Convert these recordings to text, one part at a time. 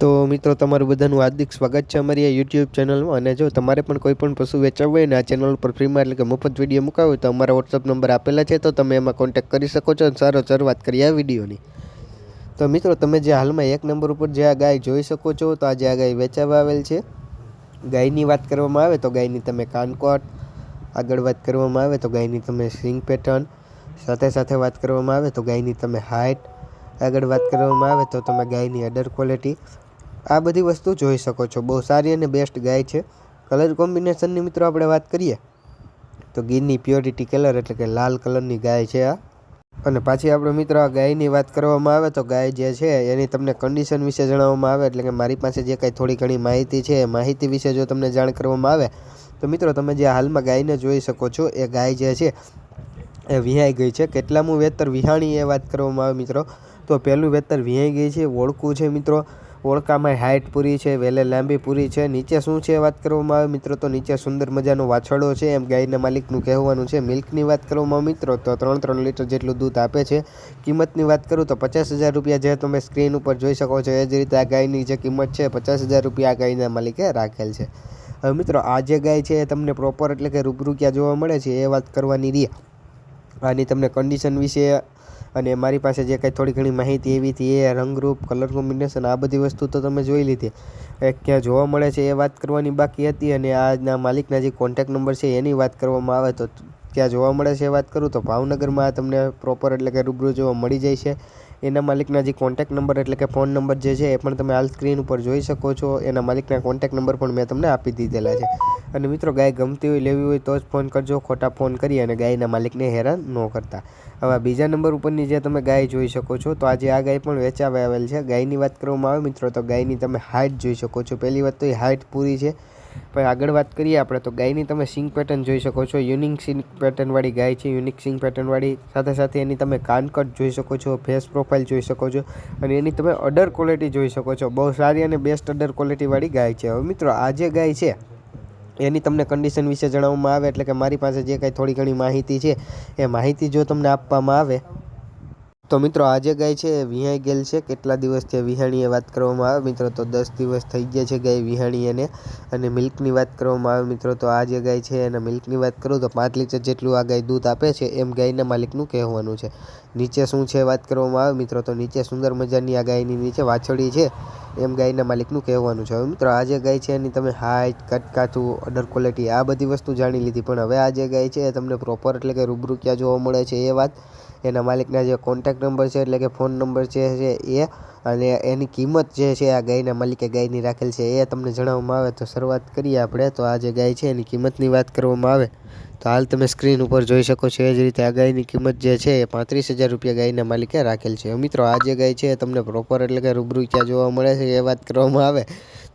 તો મિત્રો, તમારું બધાનું હાર્દિક સ્વાગત છે અમારી આ યુટ્યુબ ચેનલમાં અને જો તમારે પણ કોઈ પણ પશુ વેચાવવું હોય ને, આ ચેનલ ઉપર ફ્રીમાં એટલે કે મફત વીડિયો મુકાવો તો અમારા વોટ્સઅપ નંબર આપેલા છે. તો તમે એમાં કોન્ટેક્ટ કરી શકો છો અને સારો શરૂઆત કરીએ આ વિડીયોની તો મિત્રો, તમે જે હાલમાં એક નંબર ઉપર જે આ ગાય જોઈ શકો છો, તો આજે આ ગાય વેચાવા આવેલ છે. ગાયની વાત કરવામાં આવે તો ગાયની તમે કાનકોટ, આગળ વાત કરવામાં આવે તો ગાયની તમે સિંગ પેટર્ન સાથે સાથે વાત કરવામાં આવે તો ગાયની તમે હાઇટ આગળ વાત કરવામાં આવે તો તમે ગાયની અડર ક્વોલિટી આ બધી વસ્તુ જોઈ શકો છો. બહુ સારી અને બેસ્ટ ગાય છે. કલર કોમ્બિનેશનની મિત્રો આપણે વાત કરીએ, તો ગીરની પ્યોરિટી કલર એટલે કે લાલ કલરની ગાય છે આ. અને પાછી આપણે મિત્રો આ ગાયની વાત કરવામાં આવે તો ગાય જે છે એની તમને કન્ડિશન વિશે જણાવવામાં આવે, એટલે કે મારી પાસે જે કાંઈ થોડી ઘણી માહિતી છે, એ માહિતી વિશે જો તમને જાણ કરવામાં આવે, તો મિત્રો તમે જે હાલમાં ગાયને જોઈ શકો છો, એ ગાય જે છે, એ વિહાઈ ગઈ છે. કેટલામું વેતર વિહાણી એ વાત કરવામાં આવે મિત્રો, તો પહેલું વેતર વિહાઈ ગઈ છે ઓળખું છે મિત્રો. ઓળખામાં હાઇટ પૂરી છે, વેલે લાંબી પૂરી છે. નીચે શું છે વાત કરવામાં આવે? મિત્રો, તો નીચે સુંદર મજાનો વાછરડો છે. એમ ગાયના માલિકનું કહેવાનું છે, મિલ્કની વાત કરવામાં મિત્રો, તો ત્રણ ત્રણ લીટર જેટલું દૂધ આપે છે. કિંમતની વાત કરું તો પચાસ હજાર રૂપિયા જે તમે સ્ક્રીન ઉપર જોઈ શકો છો, એ જ રીતે આ ગાયની જે કિંમત છે, પચાસ હજાર રૂપિયા આ ગાયના માલિકે રાખેલ છે. હવે મિત્રો, આ જે ગાય છે, એ તમને પ્રોપર એટલે કે રૂબરૂ ક્યાં જોવા મળે છે, એ વાત કરવાની રહી આની તમને કન્ડિશન વિશે અને મારી પાસે જે કાંઈ થોડી ઘણી માહિતી એવી હતી, એ રંગરૂપ કલર કોમ્બિનેશન આ બધી વસ્તુ તો તમે જોઈ લીધી. એ ક્યાં જોવા મળે છે એ વાત કરવાની બાકી હતી અને આજના માલિકના જે કોન્ટેક નંબર છે એની વાત કરવામાં આવે તો ક્યાં જોવા મળે છે એ વાત કરું તો ભાવનગરમાં તમને પ્રોપર એટલે કે રૂબરૂ જોવા મળી જાય છે. એના માલિકના જે કોન્ટેક નંબર એટલે કે ફોન નંબર જે છે એ પણ તમે હાલ સ્ક્રીન ઉપર જોઈ શકો છો. એના માલિકના કોન્ટેક નંબર પણ મેં તમને આપી દીધેલા છે. અને મિત્રો ગાય ગમતી હોય, લેવી હોય તો જ ફોન કરજો. ખોટા ફોન કરી અને ગાયના માલિકને હેરાન ન કરતા. હવે બીજા નંબર ઉપરની જે તમે ગાય જોઈ શકો છો, તો આજે આ ગાય પણ વેચાવા આવેલ છે. ગાયની વાત કરવામાં આવે મિત્રો, તો ગાયની તમે હાઇટ જોઈ શકો છો. પહેલી વાત તો એ હાઇટ પૂરી છે. પણ આગળ વાત કરીએ આપણે, તો ગાયની તમે સિંગ પેટર્ન જોઈ શકો છો. યુનિક સિંગ પેટર્નવાળી ગાય છે. યુનિક સિંગ પેટર્નવાળી સાથે સાથે એની તમે કાનકટ જોઈ શકો છો. ફેસ પ્રોફાઇલ જોઈ શકો છો. અને એની તમે અડર ક્વોલિટી જોઈ શકો છો. બહુ સારી અને બેસ્ટ અડર ક્વોલિટીવાળી ગાય છે. હવે મિત્રો, આ જે ગાય છે એની તમને કન્ડિશન વિશે જણાવવામાં આવે એટલે કે મારી પાસે જે કાંઈ થોડી ઘણી માહિતી છે, એ માહિતી જો તમને આપવામાં આવે તો મિત્રો આજે ગાય છે, વિહાઈ ગયેલ છે. કેટલા દિવસથી વિહાણીએ વાત કરવામાં આવે? મિત્રો તો દસ દિવસ થઈ ગયા છે ગાય વિહાણી એને અને મિલ્કની વાત કરવામાં આવે મિત્રો તો આ જે ગાય છે એના મિલ્કની વાત કરું તો પાંચ લીટર જેટલું આ ગાય દૂધ આપે છે એમ ગાયના માલિકનું કહેવાનું છે. નીચે શું છે વાત કરવામાં આવે? મિત્રો તો નીચે સુંદર મજાની આ ગાયની નીચે વાછડી છે એમ ગાયના માલિકનું કહેવાનું છે. હવે મિત્રો આ જે ગાય છે એની તમે હાઈટ, કટકાથું અડર ક્વોલિટી આ બધી વસ્તુ જાણી લીધી. પણ હવે આ જે ગાય છે તમને પ્રોપર એટલે કે રૂબરૂ ક્યાં જોવા મળે છે એ વાત એના માલિકના જે કોન્ટેક નંબર છે, એટલે કે ફોન નંબર છે એ, અને એની કિંમત જે છે, આ ગાયના માલિકે ગાયની રાખેલ છે, એ તમને જણાવવામાં આવે. તો શરૂઆત કરીએ આપણે. તો આ જે ગાય છે, એની કિંમતની વાત કરવામાં આવે. તો હાલ તમે સ્ક્રીન ઉપર જોઈ શકો છો, એ જ રીતે આ ગાયની કિંમત જે છે, એ પાંત્રીસ હજાર રૂપિયા ગાયના માલિકે રાખેલ છે. મિત્રો, આ જે ગાય છે, એ તમને પ્રોપર એટલે કે રૂબરૂ ક્યાં જોવા મળે છે, એ વાત કરવામાં આવે.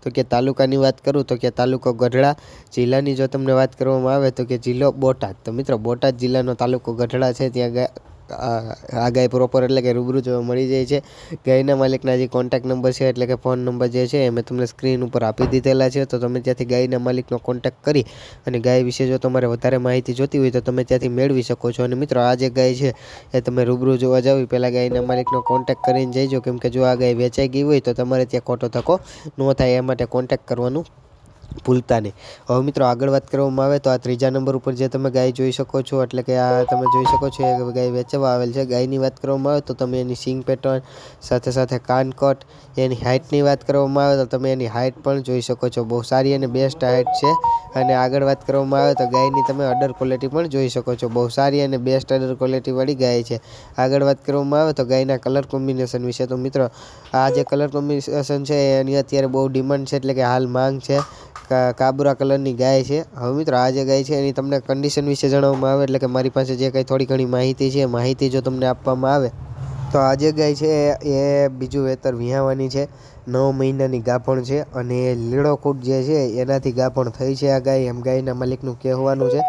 તો કે તાલુકાની વાત કરું, તો કે તાલુકો ગઢડા જિલ્લાની જો તમને વાત કરવામાં આવે, તો કે જિલ્લો બોટાદ. તો મિત્રો, બોટાદ જિલ્લાનો તાલુકો ગઢડા છે, ત્યાં આ ગાય પ્રોપર એટલે કે રૂબરૂ જોવા મળી જાય છે. ગાયના માલિકના જે કોન્ટેક નંબર છે એટલે કે ફોન નંબર જે છે, એ મેં તમને સ્ક્રીન ઉપર આપી દીધેલા છે. તો તમે ત્યાંથી ગાયના માલિકનો કોન્ટેક કરી અને ગાય વિશે જો તમારે વધારે માહિતી જોતી હોય તો તમે ત્યાંથી મેળવી શકો છો. અને મિત્રો, આ જે ગાય છે, એ તમે રૂબરૂ જોવા જાવ પહેલાં ગાયના માલિકનો કોન્ટેક કરીને જઈજો કેમ કે જો આ ગાય વેચાઈ ગઈ હોય તો તમારે ત્યાં ખોટો ધક્કો ન થાય, એ માટે કોન્ટેક કરવાનું ભૂલતા નહીં હવે મિત્રો આગળ વાત કરવામાં આવે તો આ ત્રીજા નંબર ઉપર જે તમે ગાય જોઈ શકો છો, એટલે કે આ તમે જોઈ શકો છો, એ ગાય વેચવા આવેલ છે. ગાયની વાત કરવામાં આવે તો તમે એની સિંગ પેટર્ન, સાથે સાથે કાનકોટ એની હાઇટની વાત કરવામાં આવે તો તમે એની હાઇટ પણ જોઈ શકો છો. બહુ સારી અને બેસ્ટ હાઇટ છે. અને આગળ વાત કરવામાં આવે તો ગાયની તમે અડર ક્વોલિટી પણ જોઈ શકો છો. બહુ સારી અને બેસ્ટ અડર ક્વોલિટીવાળી ગાય છે. આગળ વાત કરવામાં આવે તો ગાયના કલર કોમ્બિનેશન વિશે. તો મિત્રો, આ જે કલર કોમ્બિનેશન છે, એની અત્યારે બહુ ડિમાન્ડ છે, એટલે કે હાલ માંગ છે. કાબરા કલરની ગાય છે. હવે મિત્રો આ જે ગાય છે એની તમને કન્ડિશન વિશે જણાવવામાં આવે, એટલે કે મારી પાસે જે કંઈ થોડી ઘણી માહિતી છે માહિતી જો તમને આપવામાં આવે, તો આ જે ગાય છે, એ બીજું વેતર વિહાવાની છે. નવ મહિનાની ગાભણ છે અને લીળો કૂટ જે છે, એનાથી ગાભણ થઈ છે આ ગાય. એમ ગાયના માલિકનું કહેવાનું છે.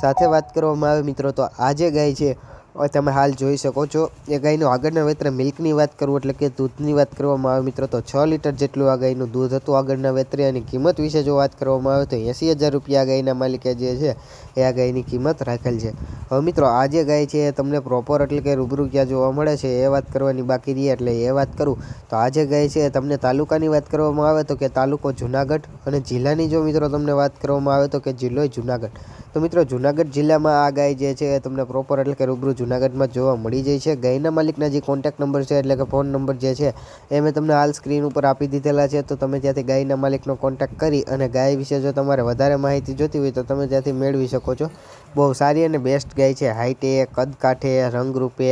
સાથે વાત કરવામાં આવે મિત્રો, તો આ જે ગાય છે તમે હાલ જોઈ શકો છો. એ ગાયનું આગળના વેતરે મિલ્કની વાત કરું એટલે કે દૂધની વાત કરવામાં આવે મિત્રો તો છ લીટર જેટલું આ ગાયનું દૂધ હતું આગળના વેતરે અને કિંમત વિશે જો વાત કરવામાં આવે તો એંસી હજાર રૂપિયા ગાયના માલિકે જે છે એ આ ગાયની કિંમત રાખેલ છે. હવે મિત્રો આ જે ગાય છે એ તમને પ્રોપર એટલે કે રૂબરૂ ક્યાં જોવા મળે છે એ વાત કરવાની બાકી રહી એટલે એ વાત કરું. તો આ જે ગાય છે તમને તાલુકાની વાત કરવામાં આવે તો કે તાલુકો જુનાગઢ અને જિલ્લાની જો મિત્રો તમને વાત કરવામાં આવે તો કે જિલ્લો જુનાગઢ. તો મિત્રો જુનાગઢ જિલ્લામાં આ ગાય જે છે એ તમને પ્રોપર એટલે કે રૂબરૂ જુનાગઢમાં જોવા મળી જાય છે. ગાયના માલિકના જે કોન્ટેક્ટ નંબર છે એટલે કે ફોન નંબર જે છે, એ મેં તમને હાલ સ્ક્રીન ઉપર આપી દીધેલા છે. તો તમે ત્યાંથી ગાયના માલિકનો કોન્ટેક્ટ કરી અને ગાય વિશે જો તમારે વધારે માહિતી જોતી હોય તો તમે ત્યાંથી મેળવી શકો છો. બહુ સારી અને બેસ્ટ ગાય છે. હાઇટે કદ કાઠે, રંગરૂપે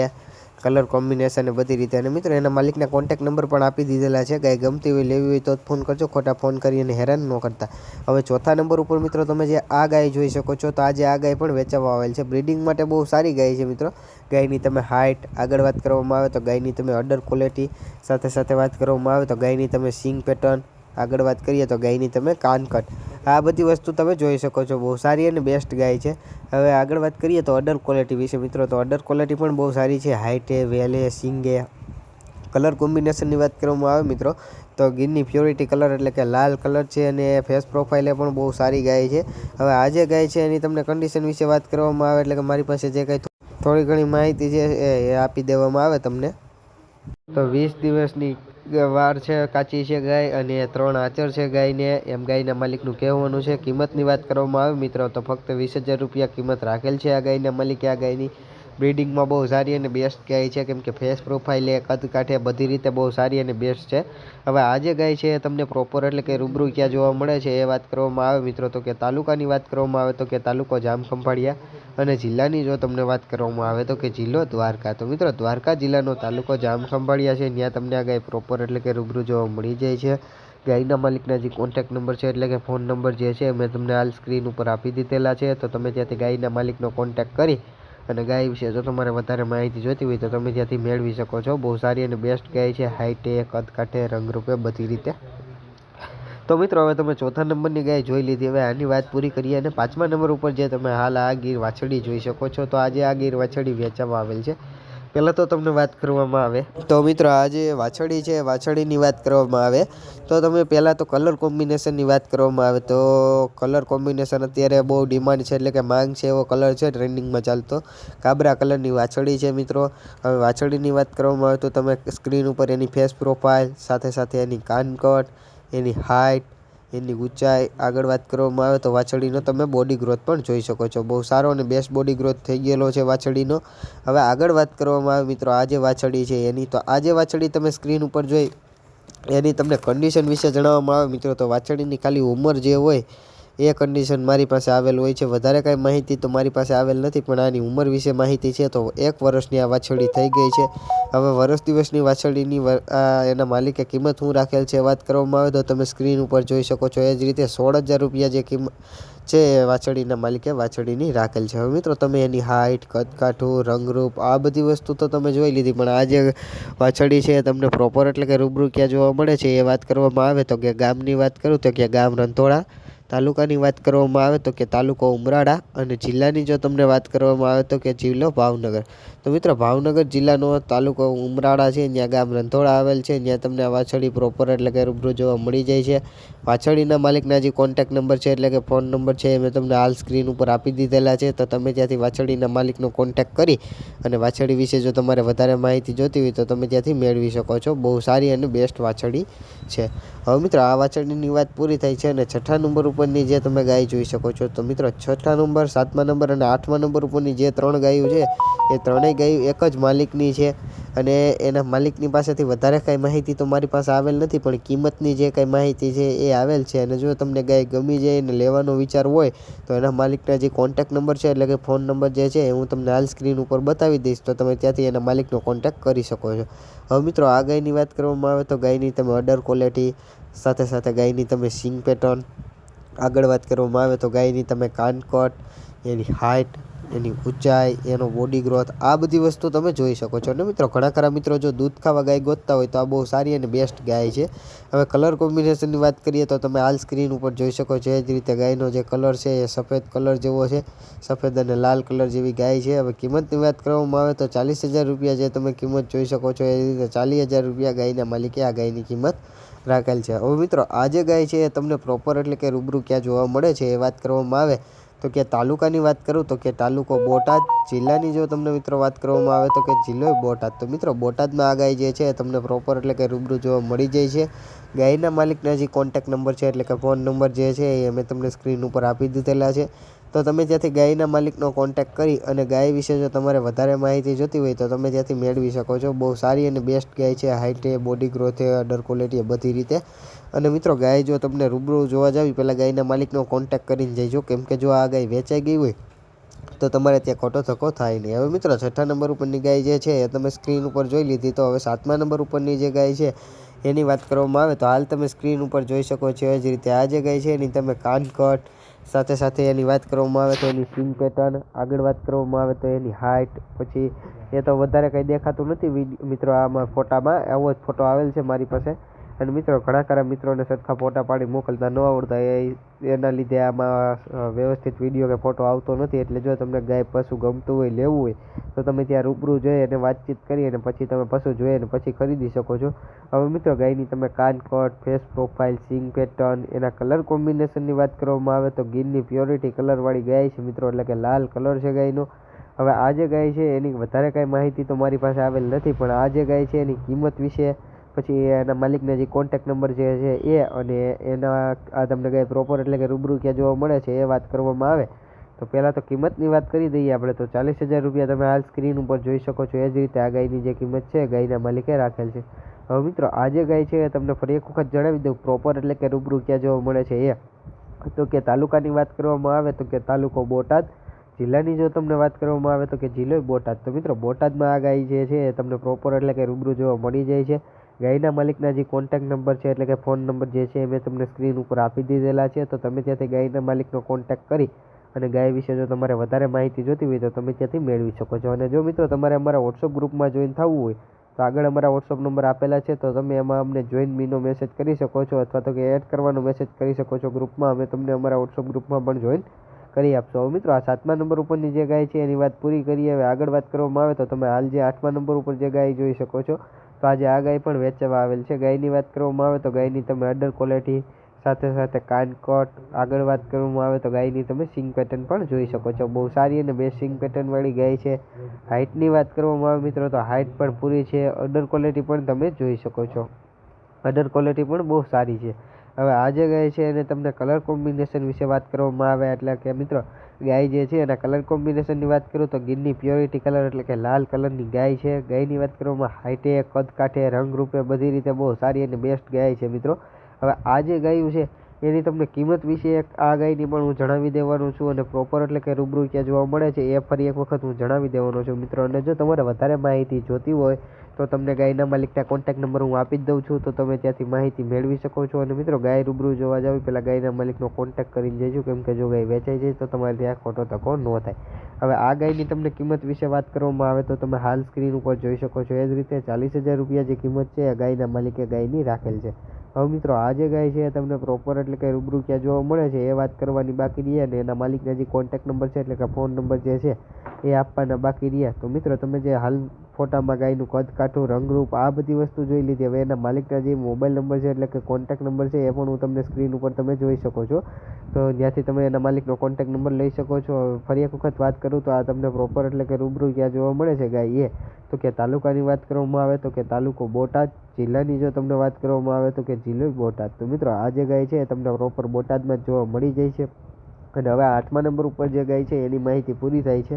કલર કોમ્બિનેશન એ બધી રીતે. અને મિત્રો, એના માલિકના કોન્ટેક્ટ નંબર પણ આપી દીધેલા છે. ગાય ગમતી હોય, લેવી હોય તો ફોન કરજો. ખોટા ફોન કરી અને હેરાન ન કરતા. હવે ચોથા નંબર ઉપર, મિત્રો, તમે જે આ ગાય જોઈ શકો છો, તો આજે આ ગાય પણ વેચાવવા આવેલ છે. બ્રિડિંગ માટે બહુ સારી ગાય છે, મિત્રો. ગાયની તમે હાઇટ આગળ વાત કરવામાં આવે તો ગાયની તમે અડર ક્વોલિટી સાથે સાથે વાત કરવામાં આવે તો ગાયની તમે સિંગ પેટર્ન આગળ વાત કરીએ તો ગાયની તમે કાનકટ. આ બધી વસ્તુ તમે જોઈ શકો છો. બહુ સારી અને બેસ્ટ ગાય છે. હવે આગળ વાત કરીએ તો અડર ક્વોલિટી વિશે. મિત્રો, તો અડર ક્વોલિટી પણ બહુ સારી છે. હાઇટે વેલે સિંગે કલર કોમ્બિનેશનની વાત કરવામાં આવે મિત્રો, તો ગીરની પ્યોરિટી કલર એટલે કે લાલ કલર છે અને ફેસ પ્રોફાઇલે પણ બહુ સારી ગાય છે. હવે આ જે ગાય છે એની તમને કન્ડિશન વિશે વાત કરવામાં આવે એટલે કે મારી પાસે જે કાંઈ થોડી ઘણી માહિતી છે એ આપી દેવામાં આવે તમને. તો વીસ દિવસની વાર છે, કાચી છે ગાય અને ત્રણ આચર છે ગાયને. એમ ગાયના માલિકનું કહેવાનું છે, કિંમતની વાત કરવામાં આવે મિત્રો, તો ફક્ત વીસ હજાર રૂપિયા કિંમત રાખેલ છે આ ગાયના માલિકે આ ગાયની બ્રિડિંગમાં બહુ સારી અને બેસ્ટ ગાય છે. કેમ કે ફેસ પ્રોફાઇલ એ કદ કાઠે બધી રીતે બહુ સારી અને બેસ્ટ છે. હવે આ જે ગાય છે એ તમને પ્રોપર એટલે કે રૂબરૂ ક્યાં જોવા મળે છે એ વાત કરવામાં આવે મિત્રો. તો કે તાલુકાની વાત કરવામાં આવે તો કે તાલુકો જામખંભાળિયા અને જિલ્લાની જો તમને વાત કરવામાં આવે તો કે જિલ્લો દ્વારકા. તો મિત્રો દ્વારકા જિલ્લાનો તાલુકો જામખંભાળિયા છે. ત્યાં તમને આ ગાય પ્રોપર એટલે કે રૂબરૂ જોવા મળી જાય છે. ગાયના માલિકના જે કોન્ટેક્ટ નંબર છે એટલે કે ફોન નંબર જે છે મેં તમને હાલ સ્ક્રીન ઉપર આપી દીધેલા છે. તો તમે ત્યાંથી ગાયના માલિકનો કોન્ટેક કરી અને ગાય વિશે જો તમારે વધારે માહિતી જોઈતી હોય તો તમે ત્યાંથી મેળવી શકો છો. બહુ સારી અને બેસ્ટ ગાય છે. હાઇટે કદકાઠે રંગરૂપે બધી રીતે. તો મિત્રો, હવે તમે ચોથા નંબરની ગાય જોઈ લીધી. હવે આની વાત પૂરી કરીએ અને પાંચમા નંબર ઉપર જે તમે હાલ આ ગીર વાછડી જોઈ શકો છો. તો આજે આ ગીર વાછડી વેચવામાં આવેલ છે. પહેલાં તો તમને વાત કરવામાં આવે. તો મિત્રો, આ જે વાછડી છે વાછડીની વાત કરવામાં આવે. તો તમે પહેલાં તો કલર કોમ્બિનેશનની વાત કરવામાં આવે. તો કલર કોમ્બિનેશન અત્યારે બહુ ડિમાન્ડ છે, એટલે કે માંગ છે એવો કલર છે ટ્રેન્ડિંગમાં ચાલતો. કાબરા કલરની વાછડી છે મિત્રો. હવે વાછડીની વાત કરવામાં આવે તો તમે સ્ક્રીન ઉપર એની ફેસ પ્રોફાઇલ સાથે સાથે એની કાનકટ એની હાઇટ એની ઊંચાઈ આગળ વાત કરવામાં આવે તો વાછડીનો તમે બોડી ગ્રોથ પણ જોઈ શકો છો. બહુ સારો અને બેસ્ટ બોડી ગ્રોથ થઈ ગયેલો છે વાછડીનો હવે આગળ વાત કરવામાં આવે મિત્રો, આ જે વાછડી છે એની, તો આ જે વાછડી તમે સ્ક્રીન ઉપર જોઈ, એની તમને કન્ડિશન વિશે જણાવવામાં આવે મિત્રો, તો વાછડીની ખાલી ઉંમર જે હોય એ કન્ડિશન મારી પાસે આવેલ હોય છે. વધારે કાંઈ માહિતી તો મારી પાસે આવેલ નથી, પણ આની ઉંમર વિશે માહિતી છે તો એક વર્ષની આ વાછળી થઈ ગઈ છે. હવે વર્ષ દિવસની વાછડીની એના માલિકે કિંમત શું રાખેલ છે વાત કરવામાં આવે તો તમે સ્ક્રીન ઉપર જોઈ શકો છો. એ જ રીતે સોળ હજાર રૂપિયા જે કિંમત છે એ વાછળીના માલિકે વાછળીની રાખેલ છે. હવે મિત્રો તમે એની હાઇટ કદકાઠું, રંગરૂપ આ બધી વસ્તુ તો તમે જોઈ લીધી, પણ આ જે વાછડી છે એ તમને પ્રોપર એટલે કે રૂબરૂ ક્યાં જોવા મળે છે એ વાત કરવામાં આવે તો કે ગામની વાત કરું તો કે ગામ રંધોળા તાલુકાની વાત કરવામાં આવે તો કે તાલુકો ઉમરાળા અને જિલ્લાની જો તમને વાત કરવામાં આવે તો કે જિલ્લો ભાવનગર. તો મિત્રો, ભાવનગર જિલ્લાનો તાલુકો ઉમરાળા છે, ત્યાં ગામ રંધોળા આવેલ છે, ત્યાં તમને આ વાછડી પ્રોપર એટલે કે રૂબરૂ જોવા મળી જાય છે. વાછડીના માલિકના જે કોન્ટેક્ટ નંબર છે એટલે કે ફોન નંબર છે એ મેં તમને હાલ સ્ક્રીન ઉપર આપી દીધેલા છે. તો તમે ત્યાંથી વાછડીના માલિકનો કોન્ટેક્ટ કરી અને વાછડી વિશે જો તમારે વધારે માહિતી જોતી હોય તો તમે ત્યાંથી મેળવી શકો છો. બહુ સારી અને બેસ્ટ વાછડી છે. હવે મિત્રો, આ વાછડીની વાત પૂરી થઈ છે અને છઠ્ઠા નંબર ઉપરની જે તમે ગાય જોઈ શકો છો, તો મિત્રો, છઠ્ઠા નંબર, સાતમા નંબર અને આઠમા નંબર ઉપરની જે ત્રણ ગાયો છે, એ ત્રણેય ગાયો એક જ માલિકની છે અને એના માલિકની પાસેથી વધારે કાંઈ માહિતી તો મારી પાસે આવેલ નથી, પણ કિંમતની જે કાંઈ માહિતી છે એ આવેલ છે અને જો તમને ગાય ગમી જાય અને લેવાનો વિચાર હોય, તો એના માલિકના જે કોન્ટેક્ટ નંબર છે, એટલે કે ફોન નંબર જે છે, એ હું તમને હાલ સ્ક્રીન ઉપર બતાવી દઈશ, તો તમે ત્યાંથી એના માલિકનો કોન્ટેક્ટ કરી શકો છો. હવે મિત્રો, આ ગાયની વાત કરવામાં આવે તો ગાયની તમે અડર ક્વોલિટી સાથે સાથે ગાયની તમે સિંગ પેટર્ન આગળ વાત કરવામાં આવે તો ગાયની તમે કાનકોટ, એની હાઇટ એની ઊંચાઈ, એનો બોડી ગ્રોથ આ બધી વસ્તુ તમે જોઈ શકો છો. અને મિત્રો, ઘણા ખરા મિત્રો જો દૂધ ખાવા ગાય ગોતતા હોય તો આ બહુ સારી અને બેસ્ટ ગાય છે. હવે કલર કોમ્બિનેશનની વાત કરીએ તો તમે હાલ સ્ક્રીન ઉપર જોઈ શકો છો એ જ રીતે ગાયનો જે કલર છે એ સફેદ કલર જેવો છે. સફેદ અને લાલ કલર જેવી ગાય છે. હવે કિંમતની વાત કરવામાં આવે તો ચાલીસ હજાર રૂપિયા જે તમે કિંમત જોઈ શકો છો એ રીતે ચાલીસ હજાર રૂપિયા ગાયના માલિકે આ ગાયની કિંમત રાખેલ છે. હવે મિત્રો આ જે ગાય છે એ તમને પ્રોપર એટલે કે રૂબરૂ ક્યાં જોવા મળે છે એ વાત કરવામાં આવે. તો કે તાલુકાની વાત કરું તો કે તાલુકો બોટાદ, જિલ્લાની જો તમને મિત્રો વાત કરવામાં આવે તો કે જિલ્લો બોટાદ. તો મિત્રો, બોટાદમાં આ ગાય જે છે તમને પ્રોપર એટલે કે રૂબરૂ જોવા મળી જાય છે. ગાયના માલિકના જે કોન્ટેક નંબર છે એટલે કે ફોન નંબર જે છે એ અમે તમને સ્ક્રીન ઉપર આપી દીધેલા છે. તો તમે ત્યાંથી ગાયના માલિકનો કોન્ટેક કરી અને ગાય વિશે જો તમારે વધારે માહિતી જોતી હોય તો તમે ત્યાંથી મેળવી શકો છો. બહુ સારી અને બેસ્ટ ગાય છે. હાઇટે બોડી ગ્રોથે અડર ક્વોલિટી બધી રીતે. અને મિત્રો, ગાય જો તમને રૂબરૂ જોવા જાવી પહેલાં ગાયના માલિકનો કોન્ટેક કરીને જઈજો કેમ કે જો આ ગાય વેચાઈ ગઈ હોય, તો તમારે ત્યાં ખોટો ધક્કો થાય નહીં. હવે મિત્રો, છઠ્ઠા નંબર ઉપરની ગાય જે છે, એ તમે સ્ક્રીન ઉપર જોઈ લીધી. તો હવે સાતમા નંબર ઉપરની જે ગાય છે, એની વાત કરવામાં આવે તો હાલ તમે સ્ક્રીન ઉપર જોઈ શકો છો. એ જ રીતે આ જે ગાય છે, એની તમે કાનકટ સાથે સાથે એની વાત કરવામાં આવે તો એની સિંગ પેટર્ન આગળ વાત કરવામાં આવે તો એની હાઇટ પછી એ તો વધારે કંઈ દેખાતું નથી મિત્રો, આમાં ફોટામાં આવો જ ફોટો આવેલ છે મારી પાસે. અને મિત્રો, ઘણા ખરા મિત્રોને સરખા ફોટા પાડી મોકલતા ન આવડતા, એ એના લીધે આમાં વ્યવસ્થિત વીડિયો કે ફોટો આવતો નથી. એટલે જો તમને ગાય પશુ ગમતું હોય, લેવું હોય, તો તમે ત્યાં રૂબરૂ જઈ અને વાતચીત કરી અને પછી તમે પશુ જોઈ અને પછી ખરીદી શકો છો. હવે મિત્રો, ગાયની તમે કાન, કટ ફેસ પ્રોફાઇલ સિંગ પેટર્ન એના કલર કોમ્બિનેશનની વાત કરવામાં આવે તો ગીરની પ્યોરિટી કલરવાળી ગાય છે મિત્રો, એટલે કે લાલ કલર છે ગાયનો. હવે આ જે ગાય છે, એની વધારે કાંઈ માહિતી તો મારી પાસે આવેલ નથી, પણ આ જે ગાય છે, એની કિંમત વિશે પછી એના માલિકને જે કોન્ટેક નંબર જે છે એ અને એના આ તમને કંઈ પ્રોપર એટલે કે રૂબરૂ ક્યાં જોવા મળે છે એ વાત કરવામાં આવે. તો પહેલાં તો કિંમતની વાત કરી દઈએ આપણે, તો ચાલીસ હજાર રૂપિયા તમે હાલ સ્ક્રીન ઉપર જોઈ શકો છો. એ જ રીતે આ ગાયની જે કિંમત છે, ગાયના માલિકે રાખેલ છે. હવે મિત્રો, આ જે ગાય છે એ તમને ફરી એક વખત જણાવી દઉં પ્રોપર એટલે કે રૂબરૂ ક્યાં જોવા મળે છે એ. તો કે તાલુકાની વાત કરવામાં આવે તો કે તાલુકો બોટાદ, જિલ્લાની જો તમને વાત કરવામાં આવે તો કે જિલ્લો બોટાદ. તો મિત્રો, બોટાદમાં આ ગાય જે છે એ તમને પ્રોપર એટલે કે રૂબરૂ જોવા મળી જાય છે. ગાયના માલિકના જે કોન્ટેક્ટ નંબર છે, એટલે કે ફોન નંબર જે છે એ મેં તમને સ્ક્રીન ઉપર આપી દીધેલા છે. તો તમે ત્યાંથી ગાયના માલિકનો કોન્ટેક્ટ કરી અને ગાય વિશે જો તમારે વધારે માહિતી જોતી હોય તો તમે ત્યાંથી મેળવી શકો છો. અને જો મિત્રો તમારે અમારા વોટ્સઅપ ગ્રુપમાં જોઈન થવું હોય, તો આગળ અમારા વોટ્સઅપ નંબર આપેલા છે. તો તમે એમાં અમને જોઈન મીનો મેસેજ કરી શકો છો અથવા તો કે એડ કરવાનો મેસેજ કરી શકો છો ગ્રુપમાં અમે તમને અમારા વોટ્સઅપ ગ્રુપમાં પણ જોઈન કરી આપશો. હવે મિત્રો, આ સાતમા નંબર ઉપરની જે ગાય છે, એની વાત પૂરી કરીએ. હવે આગળ વાત કરવામાં આવે તો તમે હાલ જે આઠમા નંબર ઉપર જે ગાય જોઈ શકો છો તો આજે આ ગાય પણ વેચવા આવેલ છે. ગાયની વાત કરવામાં આવે તો ગાયની તમે અડર ક્વોલિટી સાથે સાથે કાનકોટ આગળ વાત કરવામાં આવે તો ગાયની તમે સિંગ પેટર્ન પણ જોઈ શકો છો. બહુ સારી અને બે સિંગ પેટર્નવાળી ગાય છે. હાઇટની વાત કરવામાં આવે મિત્રો તો હાઇટ પણ પૂરી છે. અડર ક્વોલિટી પણ તમે જોઈ શકો છો. અડર ક્વોલિટી પણ બહુ સારી છે. હવે આજે ગાય છે એને તમને કલર કોમ્બિનેશન વિશે વાત કરવામાં આવે એટલે કે મિત્રો, ગાય જે છે એના કલર કોમ્બિનેશનની વાત કરું તો ગીરની પ્યોરિટી કલર એટલે કે લાલ કલરની ગાય છે. ગાયની વાત કરવામાં હાઇટે કદ કાંઠે રંગરૂપે બધી રીતે બહુ સારી અને બેસ્ટ ગાય છે મિત્રો. હવે આ જે ગાયું છે એની તમને કિંમત વિશે એક આ ગાયની પણ હું જણાવી દેવાનો છું અને પ્રોપર એટલે કે રૂબરૂ ક્યાં જોવા મળે છે, એ ફરી એક વખત હું જણાવી દેવાનો છું મિત્રો. અને જો તમારે વધારે માહિતી જોતી હોય, તો તમને ગાયના માલિકના કોન્ટેક નંબર હું આપી જ દઉં છું, તો તમે ત્યાંથી માહિતી મેળવી શકો છો. અને મિત્રો, ગાય રૂબરૂ જોવા જાવ પહેલાં ગાયના માલિકનો કોન્ટેક કરીને જજો, કેમ કે જો ગાય વેચાઈ જાય તો તમારે ત્યાં ખોટો તકો ન થાય. હવે આ ગાયની તમને કિંમત વિશે વાત કરવામાં આવે તો તમે હાલ સ્ક્રીન ઉપર જોઈ શકો છો. એ જ રીતે ચાલીસ હજાર રૂપિયા જે કિંમત છે, એ ગાયના માલિકે ગાયની રાખેલ છે. હવે મિત્રો આજે ગાય છે, તમને પ્રોપર એટલે કે રૂબરૂ ક્યાં જોવા મળે છે, એ વાત કરવાની બાકી રહી અને એના માલિકના જે કોન્ટેક નંબર છે, એટલે કે ફોન નંબર જે છે, એ આપવાના બાકી રહ્યા. તો મિત્રો, તમે જે હાલ ફોટામાં ગાયનું કદ કાઠું રંગરૂપ, આ બધી વસ્તુ જોઈ લીધી. હવે એના માલિકના જે મોબાઈલ નંબર છે, એટલે કે કોન્ટેક નંબર છે, એ પણ હું તમને સ્ક્રીન ઉપર તમે જોઈ શકો છો. તો ત્યાંથી તમે એના માલિકનો કોન્ટેક નંબર લઈ શકો છો. ફરી એક વખત વાત કરું તો આ તમને પ્રોપર એટલે કે રૂબરૂ ક્યાં જોવા મળે છે, ગાય, એ. તો કે તાલુકાની વાત કરવામાં આવે તો કે તાલુકો બોટાદ, જિલ્લાની જો તમને વાત કરવામાં આવે તો કે જિલ્લો બોટાદ. તો મિત્રો, આ જે ગાય છે, એ તમને પ્રોપર બોટાદમાં જોવા મળી જાય છે. અને હવે આઠમા નંબર ઉપર જે ગાય છે એની માહિતી પૂરી થાય છે.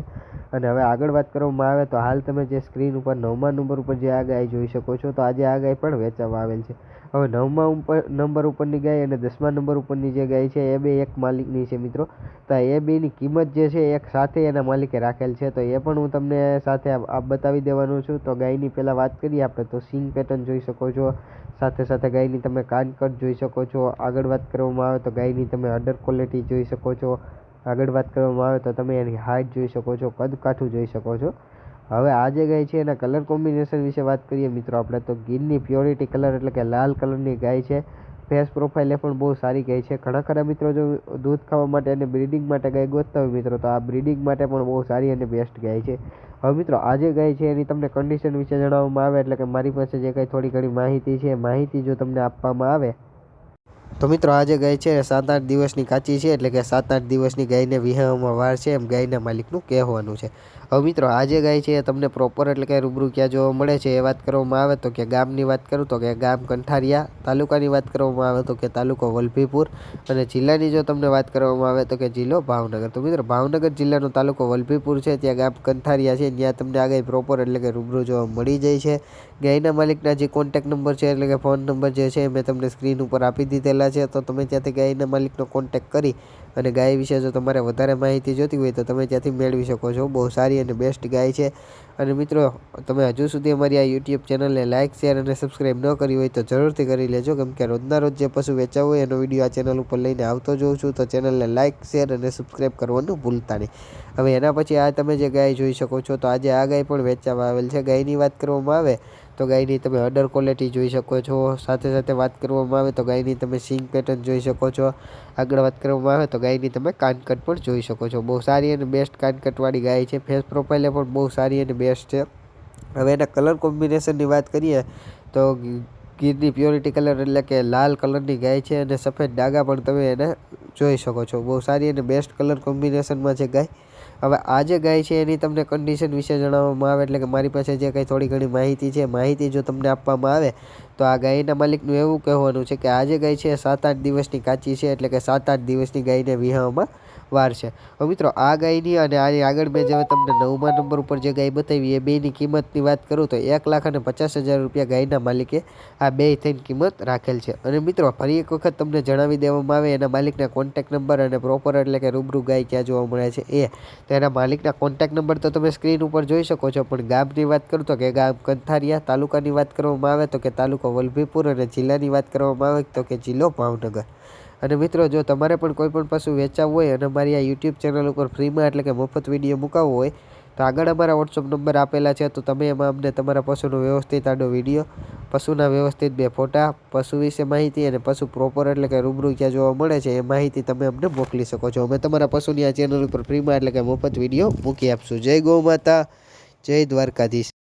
અને હવે આગળ વાત કરવામાં આવે તો હાલ તમે જે સ્ક્રીન ઉપર નવમા નંબર ઉપર જે આ ગાય જોઈ શકો છો, તો આજે આ ગાય પણ વેચવામાં આવેલ છે. હવે નવમા ઉપર, નંબર ઉપરની ગાય અને દસમા નંબર ઉપરની જે ગાય છે, એ બે એક માલિકની છે મિત્રો. તો એ બેની કિંમત જે છે, એક સાથે એના માલિકે રાખેલ છે. તો એ પણ હું તમને સાથે આ બતાવી દેવાનું છું. તો ગાયની પહેલાં વાત કરીએ આપણે, તો સિંગ પેટર્ન જોઈ શકો છો. સાથે સાથે ગાયની તમે કાનકટ જોઈ શકો છો. આગળ વાત કરવામાં આવે તો ગાયની તમે અડર ક્વોલિટી જોઈ શકો છો. આગળ વાત કરવામાં આવે તો તમે એની હાઇટ જોઈ શકો છો, કદ કાઠું જોઈ શકો છો. હવે આ જે ગાય છે એના કલર કોમ્બિનેશન વિશે વાત કરીએ મિત્રો આપણે તો ગીરની પ્યોરિટી કલર એટલે કે લાલ કલરની ગાય છે. ફેસ પ્રોફાઇલ એ પણ બહુ સારી ગાય છે. ઘણા ખરા મિત્રો જો દૂધ ખાવા માટે અને બ્રીડિંગ માટે ગાય ગોતતા હોય મિત્રો તો આ બ્રીડિંગ માટે પણ બહુ સારી અને બેસ્ટ ગાય છે. હવે મિત્રો આજે ગાય છે એની તમને કન્ડિશન વિશે જણાવવામાં આવે એટલે કે મારી પાસે જે કંઈ થોડી ઘણી માહિતી છે, માહિતી જો તમને આપવામાં આવે તો મિત્રો આજે ગાય છે સાત આઠ દિવસની કાચી છે, એટલે કે સાત આઠ દિવસની ગાયને વિહાવામાં વાર છે એમ ગાયના માલિકનું કહેવાનું છે. હવે મિત્રો આજે ગાય છે તમને પ્રોપર એટલે કે રૂબરૂ ક્યાં જોવા મળે છે એ વાત કરવામાં આવે તો કે ગામની વાત કરું તો કે ગામ કંઠારિયા તાલુકાની વાત કરવામાં આવે તો કે તાલુકો વલભીપુર અને જિલ્લાની જો તમને વાત કરવામાં આવે તો કે જિલ્લો ભાવનગર. તો મિત્રો ભાવનગર જિલ્લાનો તાલુકો વલભીપુર છે, ત્યાં ગામ કંઠારિયા છે, ત્યાં તમને આગળ પ્રોપર એટલે કે રૂબરૂ જોવા મળી જાય છે. ગાયના માલિકના જે કોન્ટેક નંબર છે, એટલે કે ફોન નંબર જે છે મેં તમને સ્ક્રીન ઉપર આપી દીધેલા છે. તો તમે ત્યાંથી ગાયના માલિકનો કોન્ટેક કરી અને ગાય વિશે જો તમારે વધારે માહિતી જોતી હોય તો તમે ત્યાંથી મેળવી શકો છો. બહુ સારી અને બેસ્ટ ગાય છે. અને મિત્રો, તમે હજુ સુધી અમારી આ યુટ્યુબ ચેનલને લાઇક શેર અને સબસ્ક્રાઈબ ન કરી હોય તો જરૂરથી કરી લેજો. કેમ કે રોજના રોજ જે પશુ વેચાવું હોય એનો વીડિયો આ ચેનલ ઉપર લઈને આવતો જોઉં છું. તો ચેનલને લાઇક શેર અને સબસ્ક્રાઈબ કરવાનું ભૂલતા નહીં. હવે એના પછી આ તમે જે ગાય જોઈ શકો છો, તો આજે આ ગાય પણ વેચવામાં આવેલ છે. ગાયની વાત કરવામાં આવે તો ગાયની તમે અડર ક્વોલિટી જોઈ શકો છો. સાથે સાથે વાત કરવામાં આવે તો ગાયની તમે સિંગ પેટર્ન જોઈ શકો છો. આગળ વાત કરવામાં આવે તો ગાયની તમે કાનકટ પણ જોઈ શકો છો. બહુ સારી અને બેસ્ટ કાનકટવાળી ગાય છે. ફેસ પ્રોફાઇલે પણ બહુ સારી અને બેસ્ટ છે. હવે એના કલર કોમ્બિનેશનની વાત કરીએ તો ગીરની પ્યોરિટી કલર એટલે કે લાલ કલરની ગાય છે અને સફેદ ડાઘા પણ તમે એને જોઈ શકો છો. બહુ સારી અને બેસ્ટ કલર કોમ્બિનેશનમાં છે ગાય હવે આ જે ગાય છે એની તમને કન્ડિશન વિશે જણાવવામાં આવે એટલે કે મારી પાસે જે કંઈ થોડી ઘણી માહિતી છે, માહિતી જો તમને આપવામાં આવે, તો આ ગાયના માલિકનું એવું કહેવાનું છે કે આ જે ગાય છે સાત આઠ દિવસની કાચી છે એટલે કે સાત આઠ દિવસની ગાયને વિહાવામાં વાર છે. હવે મિત્રો, આ ગાયની અને આની આગળ મેં જે તમને નવમા નંબર ઉપર જે ગાય બતાવી, એ બેની કિંમતની વાત કરું તો એક લાખ અને પચાસ હજાર રૂપિયા ગાયના માલિકે આ બે થઈને કિંમત રાખેલ છે. અને મિત્રો, ફરી એક વખત તમને જણાવી દેવામાં આવે, એના માલિકના કોન્ટેક નંબર અને પ્રોપર એટલે કે રૂબરૂ ગાય ક્યાં જોવા મળે છે એ. તો એના માલિકના કોન્ટેક નંબર તો તમે સ્ક્રીન ઉપર જોઈ શકો છો, પણ ગામની વાત કરું તો કે ગામ કંથારિયા તાલુકાની વાત કરવામાં આવે તો કે તાલુકો વલભીપુર અને જિલ્લાની વાત કરવામાં આવે તો કે જિલ્લો ભાવનગર. અને મિત્રો, જો તમારે પણ કોઈ પણ પશુ વેચાવવું હોય અને મારી આ યુટ્યુબ ચેનલ ઉપર ફ્રીમાં એટલે કે મફત વીડિયો મુકાવવો હોય, તો આગળ અમારા વોટ્સઅપ નંબર આપેલા છે, તો તમે એમાં અમને તમારા પશુનો વ્યવસ્થિત આડો વીડિયો પશુના વ્યવસ્થિત બે ફોટા, પશુ વિશે માહિતી અને પશુ પ્રોપર એટલે કે રૂબરૂ ક્યાં જોવા મળે છે, એ માહિતી તમે અમને મોકલી શકો છો. અમે તમારા પશુની આ ચેનલ ઉપર ફ્રીમાં એટલે કે મફત વીડિયો મૂકી આપશું. જય ગૌ માતા, જય દ્વારકાધીશ.